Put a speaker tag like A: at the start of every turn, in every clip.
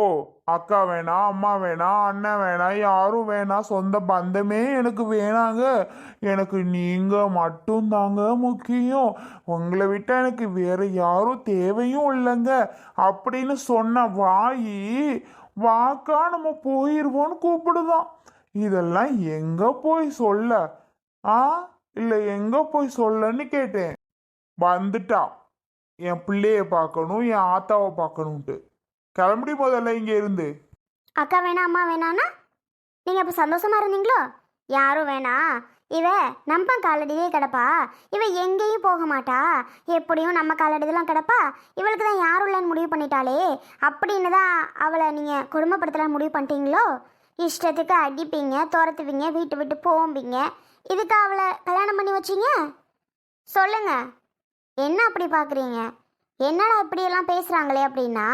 A: ஓ அக்கா வேணாம் அம்மா வேணாம் அண்ணன் வேணாம் யாரும் வேணாம் சொந்த பந்தமே எனக்கு வேணாங்க. எனக்கு நீங்க மட்டும் தாங்க முக்கியம். உங்களை விட்டா எனக்கு வேற யாரும் தேவையும் இல்லைங்க. அப்படின்னு சொன்ன வாயி வாக்கா நம்ம போயிடுவோன்னு கூப்பிடுதான். இதெல்லாம் எங்க போய் சொல்ல? ஆ இல்லை எங்க போய் சொல்லன்னு கேட்டேன். வந்துட்டா. என் பிள்ளைய பார்க்கணும் என் ஆத்தாவை பார்க்கணுன்ட்டு கிளம்பி முதல்ல இங்கே இருந்து.
B: அக்கா வேணா அம்மா வேணான்னா நீங்கள் இப்போ சந்தோஷமா இருந்தீங்களோ? யாரும் வேணா. இவ நம்ம காலடியே கிடப்பா. இவ எங்கேயும் போக மாட்டா. எப்படியும் நம்ம காலடிதெல்லாம் கிடப்பா. இவளுக்கு தான் யாரும் இல்லைன்னு முடிவு பண்ணிட்டாளே. அப்படின்னு தான் அவளை நீங்கள் கொடுமைப்படுத்தலாம் முடிவு பண்ணிட்டீங்களோ? இஷ்டத்துக்கு அடிப்பீங்க துரத்துவீங்க வீட்டு விட்டு போம்பிங்க. இதுக்கு அவளை கல்யாணம் பண்ணி வச்சீங்க? சொல்லுங்க. என்ன அப்படி பார்க்குறீங்க என்னடா இப்படியெல்லாம் பேசுகிறாங்களே அப்படின்னா?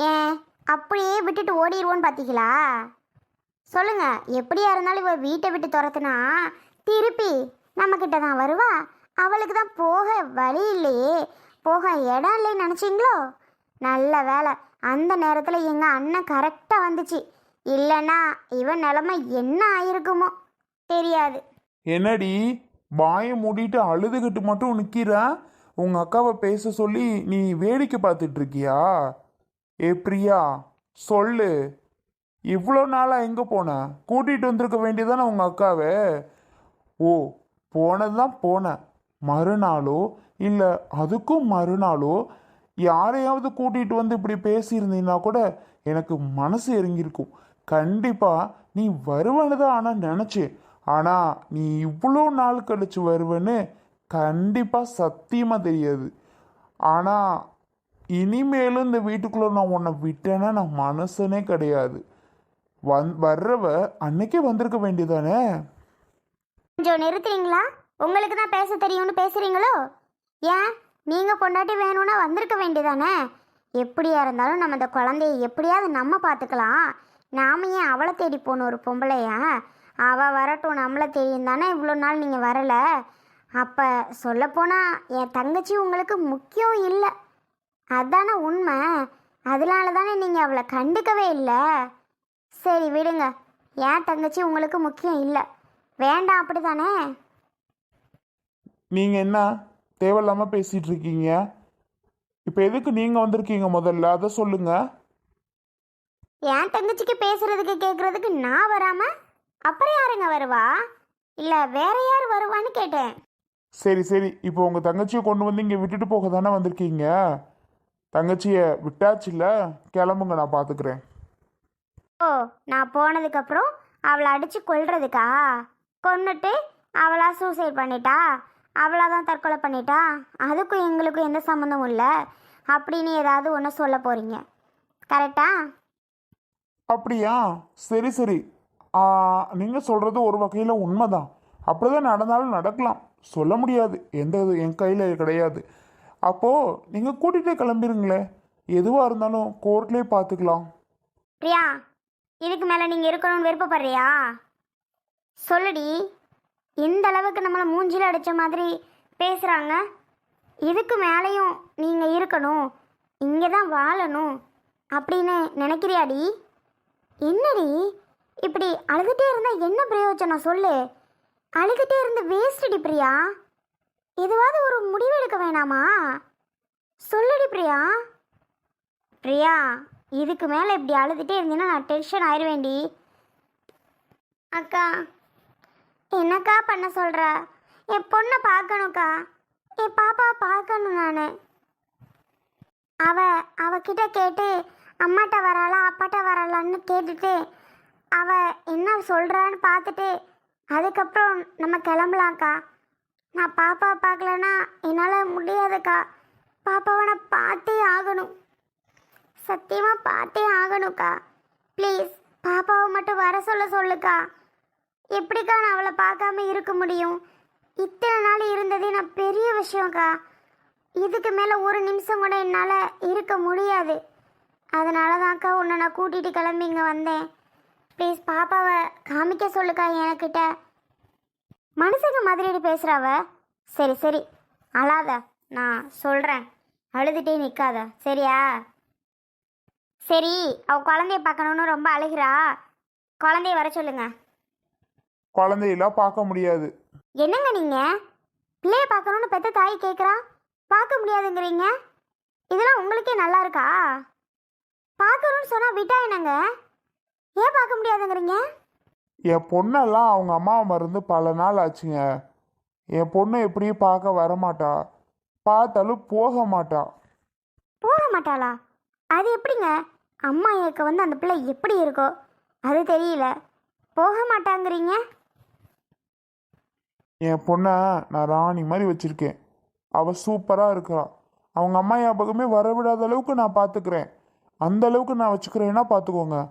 B: ஏன்? அப்படியே விட்டுட்டு ஓடிடுவோன்னு பார்த்தீங்களா சொல்லுங்க எப்படியா இருந்தாலும் இவ வீட்டை விட்டு துரத்துனா திருப்பி நம்மக்கிட்ட தான் வருவா? அவளுக்கு தான் போக வழி இல்லையே. போக இடம் இல்லைன்னு நினச்சிங்களோ? நல்ல வேலை அந்த நேரத்தில் எங்கள் அண்ணன் கரெக்டாக வந்துச்சு. இல்லைன்னா இவன் நிலமை என்ன ஆயிருக்குமோ? தெரியாது.
A: என்னடி வாயை மூடிட்டு அழுதுகிட்டு மட்டும் நிற்கிற உங்கள் அக்காவை பேச சொல்லி நீ வேடிக்கை பார்த்துட்டு இருக்கியா? ஏ பிரியா சொல்லு. இவ்வளோ நாளாக எங்கே போன? கூட்டிகிட்டு வந்திருக்க வேண்டியதானே உங்கள் அக்காவை? ஓ போனது தான் போனேன் மறுநாளோ? இல்லை அதுக்கும் மறுநாளோ? யாரையாவது கூட்டிகிட்டு வந்து இப்படி பேசியிருந்தீங்கன்னா கூட எனக்கு மனசு இறங்கியிருக்கும். கண்டிப்பாக நீ வருவனு தான் ஆனால் நினச்சேன். ஆனால் நீ இவ்வளோ நாள் கழிச்சு வருவேன்னு கண்டிப்பாக சத்தியமாக தெரியாது. ஆனால் இனிமேலும் இந்த வீட்டுக்குள்ளே நான் உன்னை விட்டேன்னா நான் மனசனே கிடையாது. வந் வர்றவ அன்னைக்கே வந்திருக்க வேண்டியதானே?
B: கொஞ்சம் நிறுத்துறீங்களா? உங்களுக்கு தான் பேச தெரியும்னு பேசுறீங்களோ? ஏன்? நீங்க பொண்டாட்டி வேணும்னா வந்திருக்க வேண்டியதானே? எப்படியா இருந்தாலும் நம்ம இந்த குழந்தைய எப்படியாவது நம்ம பார்த்துக்கலாம். நாம ஏன் அவளை தேடி போகணும் ஒரு பொம்பளையா? அவ வரட்டும் நம்மளை தெரியும் தானே இவ்வளோ நாள் நீங்கள் வரல? அப்போ சொல்லப்போனால் என் தங்கச்சி உங்களுக்கு முக்கியம் இல்லை. அதானே உண்மை. அதனால தானே நீங்கள் அவளை கண்டுக்கவே இல்லை. சரி விடுங்க. என் தங்கச்சி உங்களுக்கு முக்கியம் இல்லை? வேண்டாம் அப்படி தானே
A: நீங்கள் என்ன தேவையில்லாமல் பேசிகிட்டு இருக்கீங்க? இப்போ எதுக்கு நீங்கள் வந்திருக்கீங்க முதல்ல? அதை சொல்லுங்கள்
B: என் தங்கச்சிக்கு பேசுறதுக்கு கேட்குறதுக்கு நான் வராம? அப்புறம் யாருங்க வருவா? இல்லை வேற யார் வருவான்னு கேட்டேன்.
A: சரி சரி. இப்போ உங்கள் தங்கச்சியை கொண்டு வந்து இங்கே விட்டுட்டு போக தானே வந்திருக்கீங்க? தங்கச்சியை விட்டாச்சுல்ல? கிளம்புங்க நான் பார்த்துக்கிறேன்
B: ஓ நான் போனதுக்கப்புறம் அவளை அடித்து கொல்றதுக்கா? கொன்னுட்டு அவளா சூசைட் பண்ணிட்டா? அவளா தான் தற்கொலை பண்ணிட்டா? அதுக்கும் எங்களுக்கும் எந்த சம்மந்தமும் இல்லை. அப்படின்னு ஏதாவது ஒன்று சொல்ல போகிறீங்க கரெக்டா?
A: அப்படியா? சரி சரி. நீங்கள் சொல்கிறது ஒரு வகையில் உண்மைதான். அப்படிதான் நடந்தாலும் நடக்கலாம். சொல்ல முடியாது. எந்த இது என் கையில் கிடையாது. அப்போது நீங்கள் கூட்டிகிட்டே கிளம்பிருங்களே. எதுவாக இருந்தாலும் கோர்ட்லேயே பார்த்துக்கலாம்
B: பிரியா இதுக்கு மேலே நீங்கள் இருக்கணும்னு விருப்பப்படுறியா? சொல்லுடி இந்த அளவுக்கு நம்மளை மூஞ்சில் அடித்த மாதிரி பேசுகிறாங்க இதுக்கு மேலேயும் நீங்கள் இருக்கணும். இங்கே தான் வாழணும் அப்படின்னு நினைக்கிறியாடி? என்னடி இப்படி அழுதுகிட்டே இருந்தால் என்ன பிரயோஜனம் சொல்லு? அழுதுகிட்டே இருந்து வேஸ்ட்டு பிரியா? எதுவாவது ஒரு முடிவு எடுக்க வேணாமா? சொல்லுடி பிரியா. பிரியா இதுக்கு மேலே இப்படி அழுதுகிட்டே இருந்தீங்கன்னா நான் டென்ஷன் ஆயிடுவேண்டி அக்கா என்னக்கா பண்ண சொல்கிற என் பொண்ணை பார்க்கணுக்கா என் பாப்பா பார்க்கணும் நான். அவ அவகிட்ட கேட்டு அம்மாட்ட வராளா அப்பாட்ட வராளான்னு கேட்டுட்டு அவ என்ன சொல்கிறான்னு பார்த்துட்டு அதுக்கப்புறம் நம்ம கிளம்பலாம்க்கா. நான் பாப்பாவை பார்க்கலன்னா என்னால் முடியாதுக்கா. பாப்பாவை நான் பார்த்தே ஆகணும். சத்தியமாக பார்த்தே ஆகணும்க்கா ப்ளீஸ் பாப்பாவை மட்டும் வர சொல்ல சொல்லுக்கா. எப்படிக்கா நான் அவளை பார்க்காம இருக்க முடியும்? இத்தனை நாள் இருந்ததே நான் பெரிய விஷயம்க்கா. இதுக்கு மேலே ஒரு நிமிஷம் கூட என்னால் இருக்க முடியாது. அதனால தான்க்கா உன்னை நான் கூட்டிகிட்டு கிளம்பி இங்கே வந்தேன். ப்ளீஸ் பாப்பாவை காமிக்க சொல்லுக்கா எனக்கிட்ட மனுஷங்க மாதிரி பேசுகிறாவ சரி சரி. அழாத. நான் சொல்கிறேன் அழுதுகிட்டே நிற்காத சரியா? சரி அவ குழந்தைய பார்க்கணுன்னு ரொம்ப அழுகிறா. குழந்தைய வர சொல்லுங்க.
A: குழந்தையெல்லாம் பார்க்க முடியாது.
B: என்னங்க நீங்க? பிள்ளைய பார்க்கணுன்னு பெத்த தாய் கேட்குறா பார்க்க முடியாதுங்கிறீங்க? இதெல்லாம் உங்களுக்கே நல்லா இருக்கா? பார்க்கணும்னு சொன்னா விட்டா என்னங்க? ஏன் பார்க்க முடியாதுங்கிறீங்க?
A: என் பொண்ணெல்லாம் அவங்க அம்மாவை மறந்து பல நாள் ஆச்சுங்க. என் பொண்ணை எப்படியும் பார்க்க வரமாட்டா. பார்த்தாலும் போக மாட்டா.
B: போக மாட்டாளா? அது எப்படிங்க? அம்மா ஏக்க வந்து அந்த பிள்ளை எப்படி இருக்கோ அது தெரியல. போக மாட்டாங்கிறீங்க?
A: என் பொண்ணை நான் ராணி மாதிரி வச்சிருக்கேன். அவள் சூப்பராக இருக்கா. அவங்க அம்மா ஞாபகமே வரவிடாத அளவுக்கு நான் பார்த்துக்கிறேன். அந்த அளவுக்கு நான் வச்சுக்கிறேன்னா பார்த்துக்கோங்க.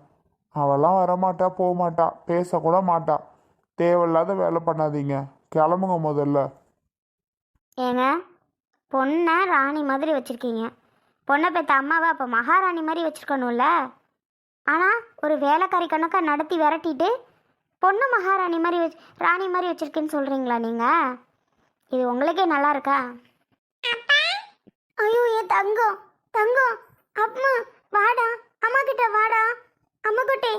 A: அவெல்லாம் வரமாட்டா போக மாட்டா பேசக்கூட மாட்டா. தேவையில்லாத வேலை பண்ணாதீங்க. கிளம்புங்க முதல்ல.
B: ஏங்க பொண்ணை ராணி மாதிரி வச்சுருக்கீங்க. பொண்ணை பெற்ற அம்மாவை அப்போ மகாராணி மாதிரி வச்சுருக்கணும்ல. ஆனால் ஒரு வேலைக்காரி கணக்காக நடத்தி விரட்டிட்டு பொண்ணு மகாராணி மாதிரி வச்சு ராணி மாதிரி வச்சுருக்கேன்னு சொல்கிறீங்களா நீங்கள் இது உங்களுக்கே நல்லா இருக்கா? ஐயோ ஏன் தங்கம் தங்கம் அம்மா வாடா அம்மா கிட்ட வாடா. அம்மா குட்டி.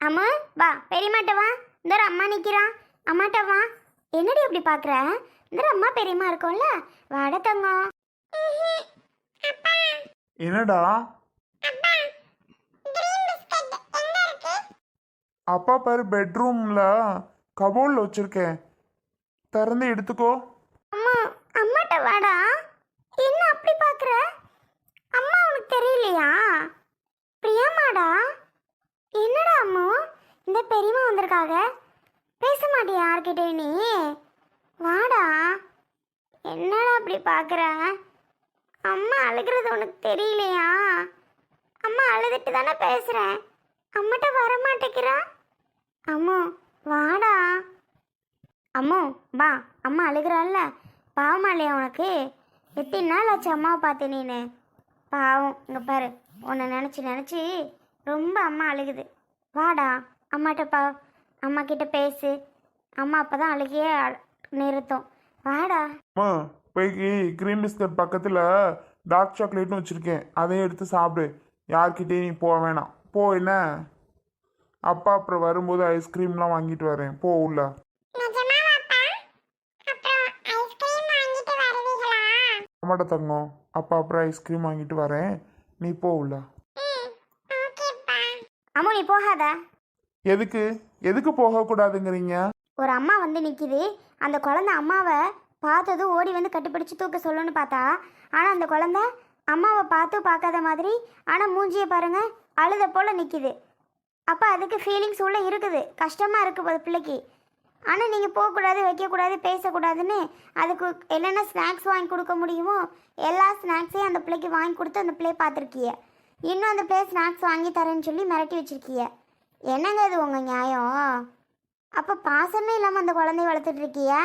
B: அம்மா வா பெரியம்மாட்ட வா. இந்த அம்மா நிற்கிறா அம்மாட்ட வா. என்னடி அப்படி பார்க்குற இந்த அம்மா பெரியம்மா இருக்கும்ல. வாட தங்கம்.
A: என்னடா? அப்பா பாரு பெட்ரூம்ல கபோர்டில் வச்சிருக்கேன். திறந்து எடுத்துக்கோ.
B: அம்மா அம்மாட்ட வாடா. என்ன அப்படி பார்க்குற அம்மா உனக்கு தெரியலையா பிரியாமாடா என்னடா அம்மு இந்த பெரியம்மா வந்திருக்காங்க. பேச மாட்டியா யார்கிட்ட நீ? வாடா. என்னடா அப்படி பார்க்குற அம்மா அழுகிறது உனக்கு தெரியலையா? அம்மா அழுதுட்டு தானே பேசுகிறேன் அம்மாட்ட வர மாட்டேங்கிறா அம்மோ வாடா. அம்மோ வா. அம்மா அழுகிறாள்ல. பாவமா இல்லையா உனக்கு? எத்தனை நாள் ஆச்சு அம்மாவை பார்த்து நீனு பாவம் இங்கே பாரு. உன்னை நினச்சி நினச்சி ரொம்ப அம்மா அழுகுது. வாடா. அம்மாட்ட பா அம்மா கிட்ட பேசு. அம்மா அப்போ தான் அழுகையே அழ- நிறுத்தும். வாடா.
A: அம்மா போய் க்ரீம் பிஸ்கட் பக்கத்தில் டார்க் சாக்லேட்னு வச்சுருக்கேன். அதையும் எடுத்து சாப்பிடு. யார்கிட்டயும் நீ போக வேணாம். போ என்ன? அப்பா அப்புறம் வரும்போது ஐஸ்கிரீம்லாம் வாங்கிட்டு வரேன். போ உள்ள. ஆமாடா தங்கம். அப்பா அப்புறம் ஐஸ்கிரீம் வாங்கிட்டு வரேன். நீ போ உள்ள.
B: அம்மு நீ போகாத.
A: எதுக்கு? எதுக்கு போகக்கூடாதுங்கிறீங்க?
B: ஒரு அம்மா வந்து நிற்கிது அந்த குழந்தை அம்மாவை பார்த்ததும் ஓடி வந்து கட்டுப்பிடிச்சு தூக்க சொல்லணும்னு பார்த்தா ஆனால் அந்த குழந்தை அம்மாவை பார்த்து பார்க்காத மாதிரி ஆனால் மூஞ்சியை பாருங்க அழுத போல் நிற்கிது அப்போ அதுக்கு ஃபீலிங்ஸ் உள்ளே இருக்குது. கஷ்டமாக இருக்குது அது பிள்ளைக்கு. ஆனால் நீங்கள் போகக்கூடாது வைக்கக்கூடாது பேசக்கூடாதுன்னு அதுக்கு என்னென்ன ஸ்நாக்ஸ் வாங்கி கொடுக்க முடியுமோ எல்லா ஸ்நாக்ஸையும் அந்த பிள்ளைக்கு வாங்கி கொடுத்து அந்த பிள்ளையை பார்த்துருக்கிய. இன்னும் அந்த பிள்ளை ஸ்நாக்ஸ் வாங்கி தரேன்னு சொல்லி மிரட்டி வச்சுருக்கிய. என்னங்க இது உங்கள் நியாயம்? அப்போ பாசமே இல்லாமல் அந்த குழந்தைய வளர்த்துட்டு இருக்கியா?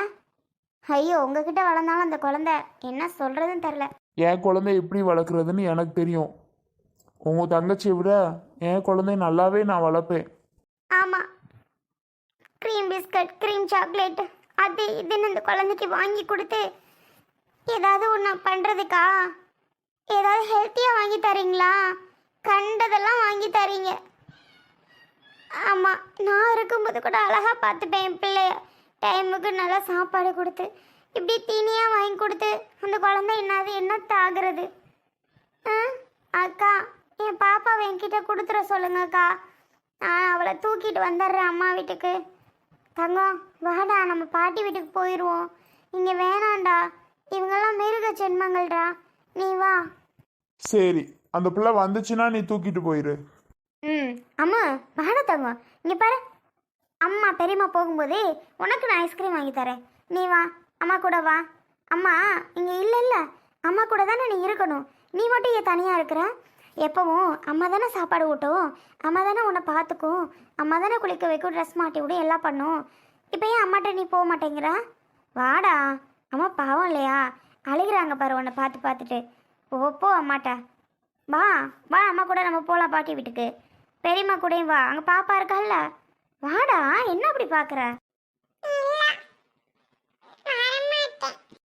B: ஐயோ உங்ககிட்ட வளர்ந்தாலும் அந்த குழந்தை என்ன சொல்கிறதுன்னு தெரில
A: என் குழந்தை எப்படி வளர்க்குறதுன்னு எனக்கு தெரியும். உங்கள் தங்கச்சியை விட என் குழந்தைய நல்லாவே நான் வளர்ப்பேன்.
B: ஆமாம் க்ரீம் பிஸ்கட் க்ரீம் சாக்லேட் அது இதுன்னு இந்த குழந்தைக்கு வாங்கி கொடுத்து ஏதாவது ஒன்று பண்ணுறதுக்கா ஏதாவது ஹெல்த்தியாக வாங்கி தரீங்களா? கண்டதெல்லாம் வாங்கி தரீங்க. ஆமாம் நான் இருக்கும்போது கூட அழகாக பார்த்துப்பேன். என் பிள்ளைய டைமுக்கு நல்லா சாப்பாடு கொடுத்து இப்படி தீனியாக வாங்கி கொடுத்து அந்த குழந்தை என்னது என்னத்த ஆகுறது? ஆ அக்கா என் பாப்பாவை என்கிட்ட கொடுத்துட சொல்லுங்கக்கா நான் அவளை தூக்கிட்டு வந்துடுறேன் அம்மா வீட்டுக்கு. தங்கம் வாடா நம்ம பாட்டி வீட்டுக்கு போயிடுவோம். இங்கே வேணாண்டா இவங்கெல்லாம் மிருக ஜென்மங்கள்டா. நீ வா.
A: சரி அந்த பிள்ளை வந்துச்சுன்னா நீ தூக்கிட்டு போயிரு.
B: ம். அம்மா வாடா தங்கம். இங்கே பாரு. அம்மா பெரியம்மா போகும்போதே உனக்கு நான் ஐஸ்கிரீம் வாங்கி தரேன். நீ வா அம்மா கூட வா. அம்மா இங்கே இல்லை இல்லை. அம்மா கூட தானே நீ இருக்கணும். நீ மட்டும் இங்கே தனியாக இருக்கிற. எப்பவும் அம்மா தானே சாப்பாடு ஊட்டும். அம்மா தானே உன்னை பார்த்துக்கும். அம்மா தானே குளிக்க வைக்கும் ட்ரெஸ் மாட்டி விடும் எல்லாம் பண்ணும். இப்போ ஏன் அம்மாட்ட நீ போக மாட்டேங்கிற? வாடா. அம்மா பாவம் இல்லையா? அழுகிறாங்க பாரு உன்னை பார்த்து பார்த்துட்டு. ஓப்போ போ அம்மாட்ட. வா வா அம்மா கூட நம்ம போகலாம் பாட்டி வீட்டுக்கு. பெரியம்மா கூடயும் வா. அங்கே பாப்பா இருக்கால்ல வாடா என்ன அப்படி பார்க்குற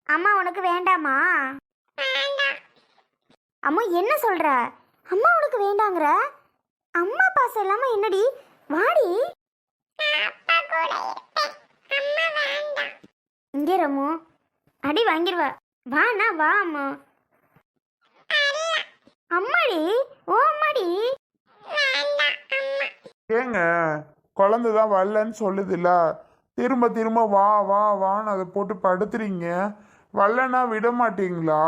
B: அம்மா உனக்கு வேண்டாமா? அம்மா என்ன சொல்ற? அம்மா உனக்கு வேண்டாங்கிற? அம்மா பாசம் இல்லாம என்னடி? வாடி. இங்கே ரமு. அடி வாங்கிடுவா. வாண்ணா வா அம்மா.
A: அம்மா குழந்தை தான் வரலன்னு சொல்லுதுல்ல. திரும்ப திரும்ப வா வா வான்னு அதை போட்டு படுத்துறீங்க. வரலன்னா விட மாட்டீங்களா?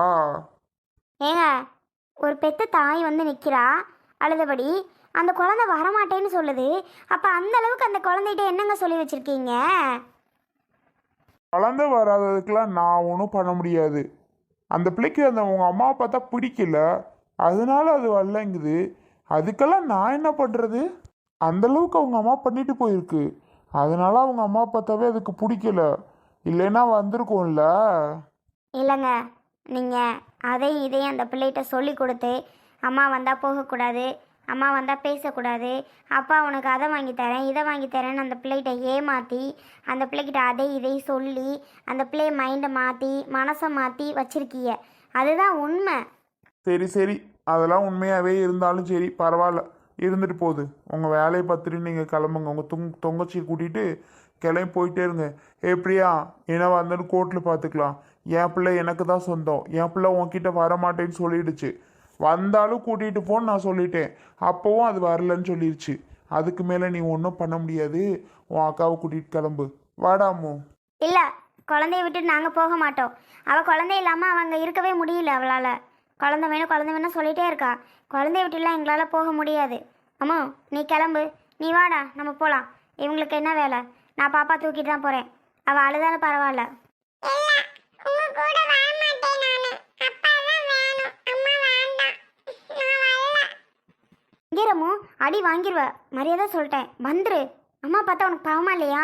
B: ஏங்க ஒரு பெத்த தாய் வந்து நிற்கிறா அழுதபடி அந்த குழந்தை வரமாட்டேன்னு சொல்லுது. அப்போ அந்த அளவுக்கு அந்த குழந்தைகிட்ட என்னங்க சொல்லி வச்சிருக்கீங்க?
A: குழந்தை வராததுக்கெல்லாம் நான் ஒன்றும் பண்ண முடியாது. அந்த பிள்ளைக்கு அந்த உங்க அம்மாவை பார்த்தா பிடிக்கல. அதனால அது வரலங்குது. அதுக்கெல்லாம் நான் என்ன பண்ணுறது அந்த அளவுக்கு அவங்க அம்மா பண்ணிட்டு போயிருக்கு. அதனால அவங்க அம்மா பார்த்தாவே அதுக்கு பிடிக்கல. இல்லைன்னா வந்திருக்கும்ல.
B: இல்லைங்க நீங்கள் அதையும் இதையும் அந்த பிள்ளைகிட்ட சொல்லி கொடுத்து அம்மா வந்தால் போகக்கூடாது அம்மா வந்தால் பேசக்கூடாது அப்பா உனக்கு அதை வாங்கி தரேன் இதை வாங்கி தரேன்னு அந்த பிள்ளைகிட்ட ஏமாற்றி அந்த பிள்ளைகிட்ட அதை இதையும் சொல்லி அந்த பிள்ளைய மைண்டை மாற்றி மனசை மாற்றி வச்சிருக்கீங்க. அதுதான் உண்மை.
A: சரி சரி. அதெல்லாம் உண்மையாகவே இருந்தாலும் சரி பரவாயில்ல. இருந்துட்டு போகுது. உங்கள் வேலையை பார்த்துட்டு நீங்கள் கிளம்புங்க. உங்கள் தொங் தொங்கச்சியை கூட்டிகிட்டு கிளம்பி போயிட்டே இருங்க. ஏ பிரியா என்ன வந்தேன்னு கோர்ட்டில் பார்த்துக்கலாம். என் பிள்ளை எனக்கு தான் சொந்தம். என் பிள்ளை உன்கிட்ட வர மாட்டேன்னு சொல்லிடுச்சு. வந்தாலும் கூட்டிகிட்டு போன்னு நான் சொல்லிட்டேன். அப்போவும் அது வரலன்னு சொல்லிடுச்சு அதுக்கு மேலே நீ ஒன்றும் பண்ண முடியாது. உன் அக்காவை கூட்டிகிட்டு கிளம்பு. வாடாமோ
B: இல்லை குழந்தைய விட்டுட்டு நாங்கள் போக மாட்டோம். அவள் குழந்தை இல்லாமல் அவங்க இருக்கவே முடியல அவளால். குழந்தை வேணும் குழந்தை வேணும் சொல்லிட்டே இருக்கா. குழந்தைய விட்டுலாம் எங்களால் போக முடியாது. அம்மா நீ கிளம்பு. நீ வாடா நம்ம போகலாம் இவங்களுக்கு என்ன வேலை? நான் பாப்பா தூக்கிட்டு தான் போகிறேன் அவள் அழுதாலும் பரவாயில்ல. இங்கே ரமு அடி வாங்கிடுவ மரியாதை சொல்லிட்டேன். வந்துரு. அம்மா பார்த்தா உனக்கு பாவமா இல்லையா?